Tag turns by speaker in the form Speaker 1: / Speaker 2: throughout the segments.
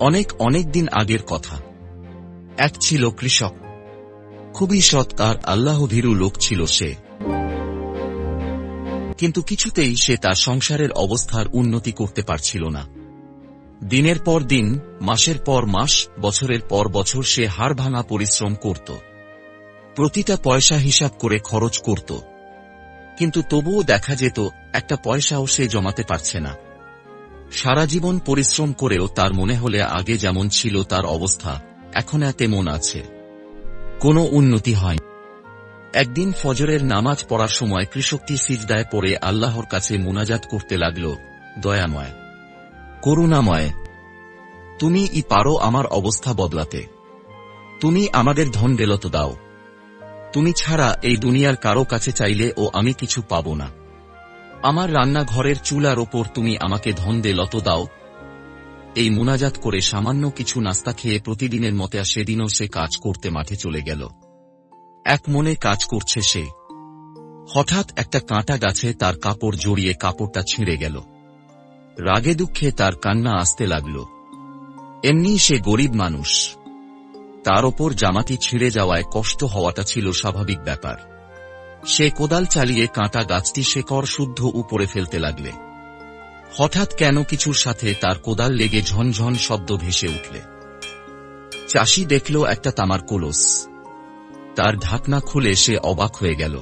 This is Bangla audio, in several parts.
Speaker 1: অনেক অনেক দিন আগের কথা। এক ছিল কৃষক। খুবই সৎ আর আল্লাহ ভীরু লোক ছিল সে। কিন্তু কিছুতেই সে তার সংসারের অবস্থার উন্নতি করতে পারছিল না। দিনের পর দিন, মাসের পর মাস, বছরের পর বছর সে হাড় ভাঙা পরিশ্রম করত। প্রতিটা পয়সা হিসাব করে খরচ করত। কিন্তু তবুও দেখা যেত, একটা পয়সাও সে জমাতে পারছে না। সারা জীবন পরিশ্রম করেও তার মনে হলে আগে যেমন ছিল তার অবস্থা, এখন তেমন আছে। কোনো উন্নতি হয় একদিন ফজরের নামাজ পড়ার সময় কৃষকটি সিজদায় পড়ে আল্লাহর কাছে মোনাজাত করতে লাগল, দয়াময়, করুণাময়, তুমি ই পারো আমার অবস্থা বদলাতে। তুমি আমাদের ধন ডেলত দাও। তুমি ছাড়া এই দুনিয়ার কারও কাছে চাইলে ও আমি কিছু পাব না। আমার রান্নাঘরের চুলার ওপর তুমি আমাকে ধন দে লত দাও। এই মুনাজাত করে সামান্য কিছু নাস্তা খেয়ে প্রতিদিনের মতে সেদিনও সে কাজ করতে মাঠে চলে গেল। এক মনে কাজ করছে সে। হঠাৎ একটা কাঁটা গাছে তার কাপড় জড়িয়ে কাপড়টা ছিঁড়ে গেল। রাগে দুঃখে তার কান্না আসতে লাগল। এমনি সে গরিব মানুষ। তার ওপর জামাতি ছিঁড়ে যাওয়ায় কষ্ট হওয়াটা ছিল স্বাভাবিক ব্যাপার। সে কোদাল চালিয়ে কাঁটা গাছটি শেকড় শুদ্ধ উপরে ফেলতে লাগলে। হঠাৎ কেন কিছুর সাথে তার কোদাল লেগে ঝনঝন শব্দ ভেসে উঠলে। চাষি দেখল একটা তামার কলস। তার ঢাকনা খুলে সে অবাক হয়ে গেল।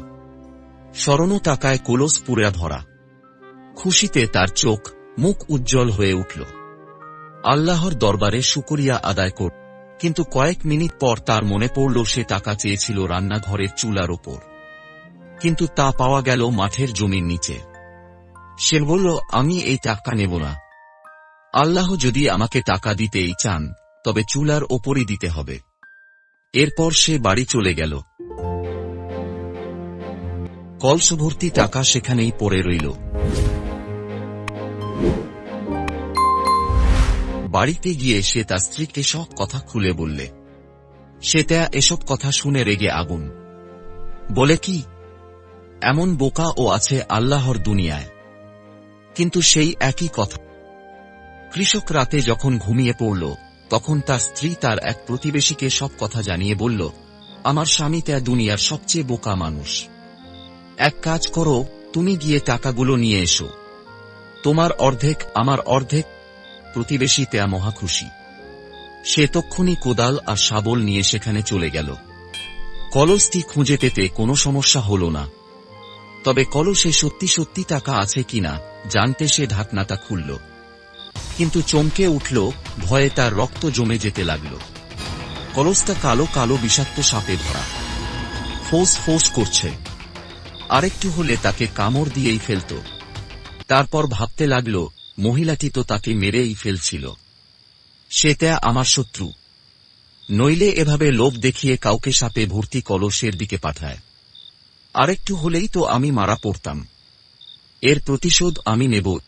Speaker 1: স্মরণ টাকায় কলস পুরা ভরা। খুশিতে তার চোখ মুখ উজ্জ্বল হয়ে উঠল। আল্লাহর দরবারে শুকরিয়া আদায় কর, কিন্তু কয়েক মিনিট পর তার মনে পড়ল সে টাকা চেয়েছিল রান্নাঘরের চুলার ওপর। কিন্তু তা পাওয়া গেল মাঠের জমির নিচে। সে বলল, আমি এই টাকা নেব না। আল্লাহ যদি আমাকে টাকা দিতেই চান, তবে চুলার ওপরই দিতে হবে। এরপর সে বাড়ি চলে গেল। কলসভর্তি টাকা সেখানেই পড়ে রইল। বাড়িতে গিয়ে সে তার স্ত্রীকে সব কথা খুলে বললে। সে তা এসব কথা শুনে রেগে আগুন। বলে, কি? এমন বোকা ও আছে আল্লাহর দুনিয়ায়। কিন্তু সেই একই কথা। কৃষক রাতে যখন ঘুমিয়ে পড়ল, তখন তার স্ত্রী তার এক প্রতিবেশীকে সব কথা জানিয়ে বলল, আমার স্বামী তা দুনিয়ার সবচেয়ে বোকা মানুষ। এক কাজ করো, তুমি গিয়ে টাকাগুলো নিয়ে এসো। তোমার অর্ধেক আমার অর্ধেক। প্রতিবেশী তেয়া মহাখুশি সে তক্ষুনি কোদাল আর শাবল নিয়ে সেখানে চলে গেল। কলসটি খুঁজে পেতে কোনো সমস্যা হল না। তবে কলসে সত্যি সত্যি টাকা আছে কিনা জানতে সে ঢাকনাটা খুলল। কিন্তু চমকে উঠল, ভয়ে তার রক্ত জমে যেতে লাগল। কলসটা কালো কালো বিষাক্ত সাপে ভরা ফোস ফোস করছে। আরেকটু হলে তাকে কামড় দিয়েই ফেলত। তারপর ভাবতে লাগল, মহিলাটি তো তাকে মেরেই ফেলছিল। সেটা আমার শত্রু। নইলে এভাবে লোভ দেখিয়ে কাউকে সাপে ভর্তি কলসের দিকে পাঠায়। আরেকটু হলেই তো আমি মারা পড়তাম। এর প্রতিশোধ আমি নেব।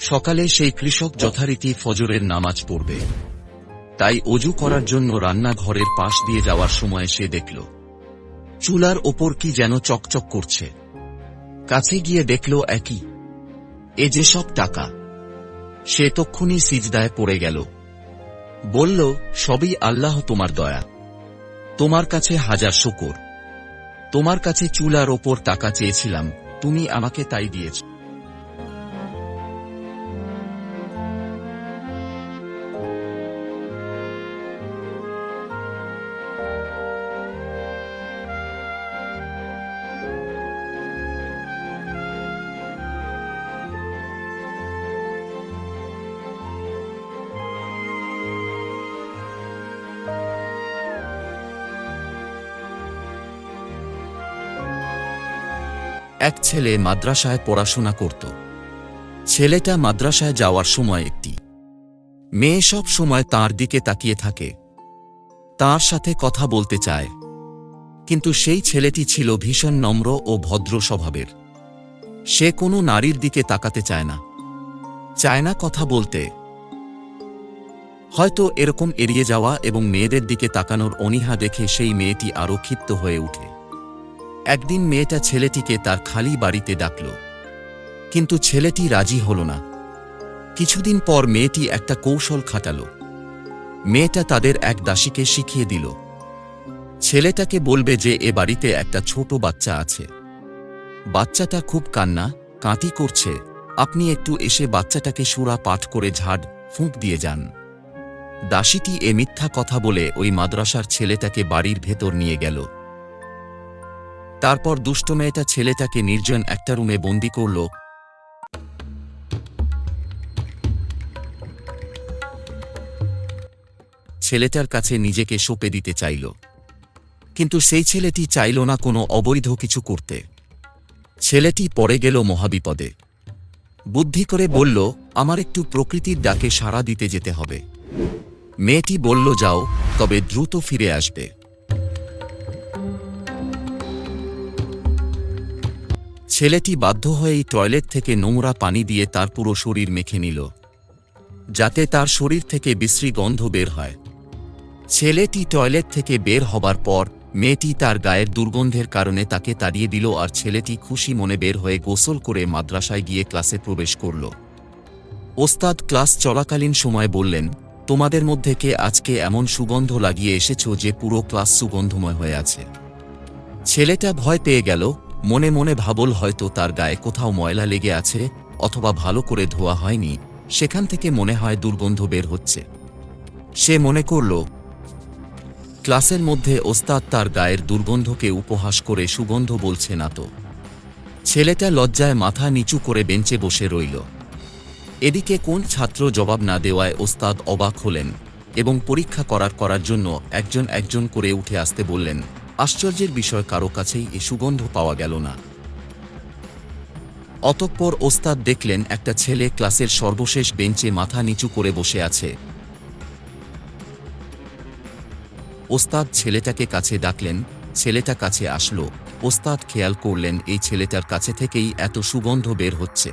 Speaker 1: সকালে সেই কৃষক যথারীতি ফজরের নামাজ পড়বে। তাই অজু করার জন্য রান্নাঘরের পাশ দিয়ে যাওয়ার সময় সে দেখল, চুলার ওপর কি যেন চকচক করছে। কাছে গিয়ে দেখল একই, এ যে সব টাকা। সে তক্ষুনি সিজদায় পড়ে গেল। বলল, সবই আল্লাহ তোমার দয়া। তোমার কাছে হাজার শকর। তোমার কাছে চুলার ওপর টাকা চেয়েছিলাম তুমি আমাকে তাই দিয়েছ। এক ছেলে মাদ্রাসায় পড়াশোনা করত। ছেলেটা মাদ্রাসায় যাওয়ার সময় একটি মেয়ে সব সময় তার দিকে তাকিয়ে থাকে। তার সাথে কথা বলতে চায়। কিন্তু সেই ছেলেটি ছিল ভীষণ নম্র ও ভদ্র স্বভাবের। সে কোনো নারীর দিকে তাকাতে চায় না। চায় না কথা বলতে। হয়তো এরকম এড়িয়ে যাওয়া এবং মেয়েদের দিকে তাকানোর অনীহা দেখে সেই মেয়েটি আরও ক্ষিপ্ত হয়ে ওঠে একদিন মেয়েটা ছেলেটিকে তার খালি বাড়িতে ডাকল। কিন্তু ছেলেটি রাজি হল না। কিছুদিন পর মেয়েটি একটা কৌশল খাটাল। মেয়েটা তাদের এক দাসীকে শিখিয়ে দিল। ছেলেটাকে বলবে যে এ বাড়িতে একটা ছোট বাচ্চা আছে। বাচ্চাটা খুব কান্না কাঁতি করছে। আপনি একটু এসে বাচ্চাটাকে সুরা পাঠ করে ঝাড়, ফুঁক দিয়ে যান। দাসীটি এ মিথ্যা কথা বলে ওই মাদ্রাসার ছেলেটাকে বাড়ির ভেতর নিয়ে গেল। তারপর দুষ্ট মেয়েটা ছেলেটাকে নির্জন একটা রুমে বন্দি করল। ছেলেটার কাছে নিজেকে সঁপে দিতে চাইল। কিন্তু সেই ছেলেটি চাইল না কোনো অবৈধ কিছু করতে। ছেলেটি পড়ে গেল মহাবিপদে। বুদ্ধি করে বলল, আমার একটু প্রকৃতির ডাকে সাড়া দিতে যেতে হবে। মেয়েটি বলল, যাও, তবে দ্রুত ফিরে আসবে। ছেলেটি বাধ্য হয়েই টয়লেট থেকে নোংরা পানি দিয়ে তার পুরো শরীর মেখে নিল, যাতে তার শরীর থেকে বিশ্রী গন্ধ বের হয়। ছেলেটি টয়লেট থেকে বের হবার পর মেয়েটি তার গায়ের দুর্গন্ধের কারণে তাকে তাড়িয়ে দিল আর ছেলেটি খুশি মনে বের হয়ে গোসল করে মাদ্রাসায় গিয়ে ক্লাসে প্রবেশ করল। ওস্তাদ ক্লাস চলাকালীন সময় বললেন, তোমাদের মধ্যে কে আজকে এমন সুগন্ধ লাগিয়ে এসেছ যে পুরো ক্লাস সুগন্ধময় হয়ে আছে? ছেলেটা ভয় পেয়ে গেল মনে মনে ভাবল হয়তো তার গায়ে কোথাও ময়লা লেগে আছে অথবা ভালো করে ধোয়া হয়নি, সেখান থেকে মনে হয় দুর্গন্ধ বের হচ্ছে। সে মনে করল, ক্লাসের মধ্যে ওস্তাদ তার গায়ের দুর্গন্ধকে উপহাস করে সুগন্ধ বলছে না তো। ছেলেটা লজ্জায় মাথা নিচু করে বেঞ্চে বসে রইল। এদিকে কোন ছাত্র জবাব না দেওয়ায় ওস্তাদ অবাক হলেন এবং পরীক্ষা করার করার জন্য একজন একজন করে উঠে আসতে বললেন আশ্চর্যের বিষয় কারও কাছেই এ সুগন্ধ পাওয়া গেল না। অতঃপর ওস্তাদ দেখলেন একটা ছেলে ক্লাসের সর্বশেষ বেঞ্চে মাথা নিচু করে বসে আছে। ওস্তাদ ছেলেটাকে কাছে ডাকলেন, ছেলেটা কাছে আসলো। ওস্তাদ খেয়াল করলেন এই ছেলেটার কাছে থেকেই এত সুগন্ধ বের হচ্ছে।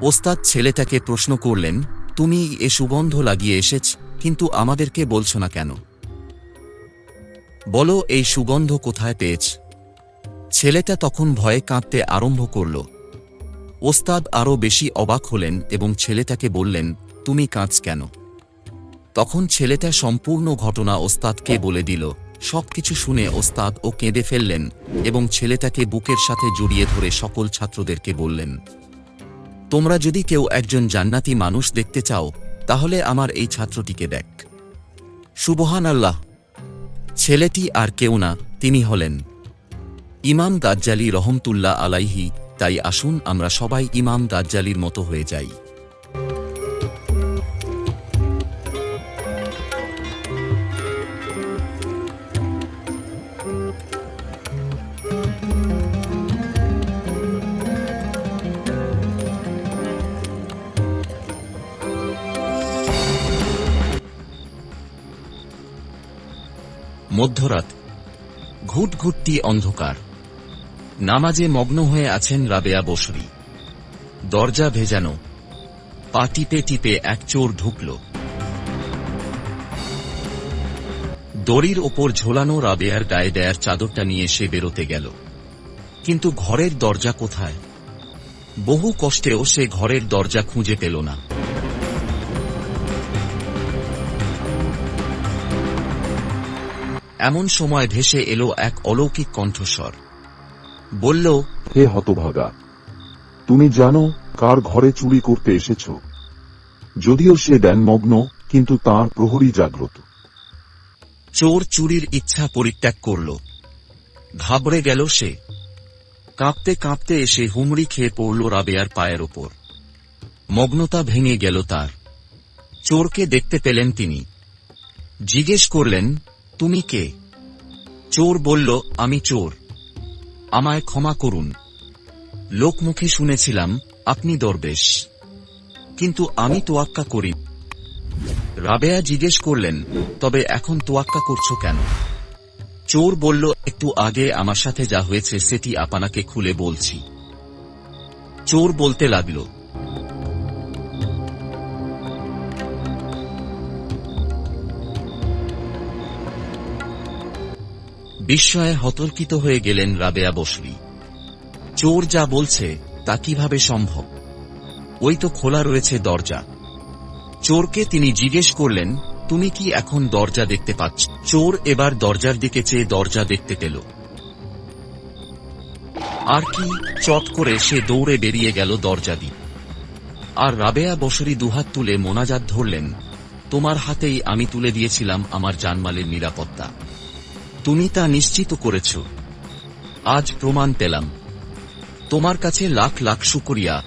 Speaker 1: ওস্তাদ ছেলেটাকে প্রশ্ন করলেন, তুমি এ সুগন্ধ লাগিয়ে এসেছ, কিন্তু আমাদেরকে বলছো না কেন? বলো, এই সুগন্ধ কোথায় পেয়েছ? ছেলেটা তখন ভয়ে কাঁদতে আরম্ভ করল। ওস্তাদ আরও বেশি অবাক হলেন এবং ছেলেটাকে বললেন, তুমি কাঁদছ কেন? তখন ছেলেটা সম্পূর্ণ ঘটনা ওস্তাদকে বলে দিল। সবকিছু শুনে ওস্তাদ ও কেঁদে ফেললেন এবং ছেলেটাকে বুকের সাথে জড়িয়ে ধরে সকল ছাত্রদেরকে বললেন, তোমরা যদি কেউ একজন জান্নাতি মানুষ দেখতে চাও, তাহলে আমার এই ছাত্রটিকে দেখ। সুবহান আল্লাহ ছেলেটি আর কেউ না, তিনি হলেন। ইমাম দাজ্জালি রহমতুল্লাহ আলাইহি, তাই আসুন আমরা সবাই ইমাম দাজ্জালির মতো হয়ে যাই। ঘুটঘুটটি অন্ধকার। নামাজে মগ্ন হয়ে আছেন রাবেয়া বসরি। দরজা ভেজানো। পা টিপে টিপে এক চোর ঢুকল। দড়ির ওপর ঝোলানো রাবেয়ার গায়ে দেয়ার চাদরটা নিয়ে সে বেরোতে গেল। কিন্তু ঘরের দরজা কোথায়? বহু কষ্টেও সে ঘরের দরজা খুঁজে পেল না। এমন সময় ভেসে এলো এক অলৌকিক কণ্ঠস্বর। বলল
Speaker 2: হে হতভাগা তুমি জানো কার ঘরে চুরি করতে এসেছ। যদিও সে ধ্যানমগ্ন কিন্তু তার প্রহরী জাগ্রত।
Speaker 1: চোর চুরির ইচ্ছা পরিত্যাগ করল। ঘাবড়ে গেল সে। কাঁপতে কাঁপতে এসে হুমড়ি খেয়ে পড়ল রাবেয়ার পায়ের ওপর। মগ্নতা ভেঙে গেল তার। চোরকে দেখতে পেলেন তিনি। জিজ্ঞেস করলেন তুমি কে? চোর বলল, আমি চোর। আমায় ক্ষমা করুন। লোকমুখে শুনেছিলাম, আপনি দরবেশ। কিন্তু আমি তোয়াক্কা করি রাবেয়া জিজ্ঞেস করলেন, তবে এখন তোয়াক্কা করছ কেন? চোর বলল, একটু আগে আমার সাথে যা হয়েছে, সেটি আপনাকে খুলে বলছি। চোর বলতে লাগল বিস্ময়ে হতর্কিত হয়ে গেলেন রাবেয়া বসরি। চোর যা বলছে, তা কীভাবে সম্ভব?
Speaker 3: ওই তো খোলা রয়েছে দরজা। চোরকে তিনি জিজ্ঞেস করলেন, তুমি কি এখন দরজা দেখতে পাচ্ছ? চোর এবার দরজার দিকে চেয়ে দরজা দেখতে পেল। আর কি চট করে সে দৌড়ে বেরিয়ে গেল দরজা দিয়ে। আর রাবেয়া বসরি দুহাত তুলে মোনাজাত ধরলেন, তোমার হাতেই আমি তুলে দিয়েছিলাম আমার জানমালের নিরাপত্তা। তুমি তা নিশ্চিত করেছ। আজ প্রমাণ পেলাম। তোমার কাছে লাখ লাখ শুকরিয়া।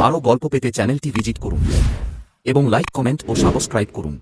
Speaker 3: আরও গল্প পেতে চ্যানেলটি ভিজিট করুন। এবং লাইক কমেন্ট ও সাবস্ক্রাইব করুন।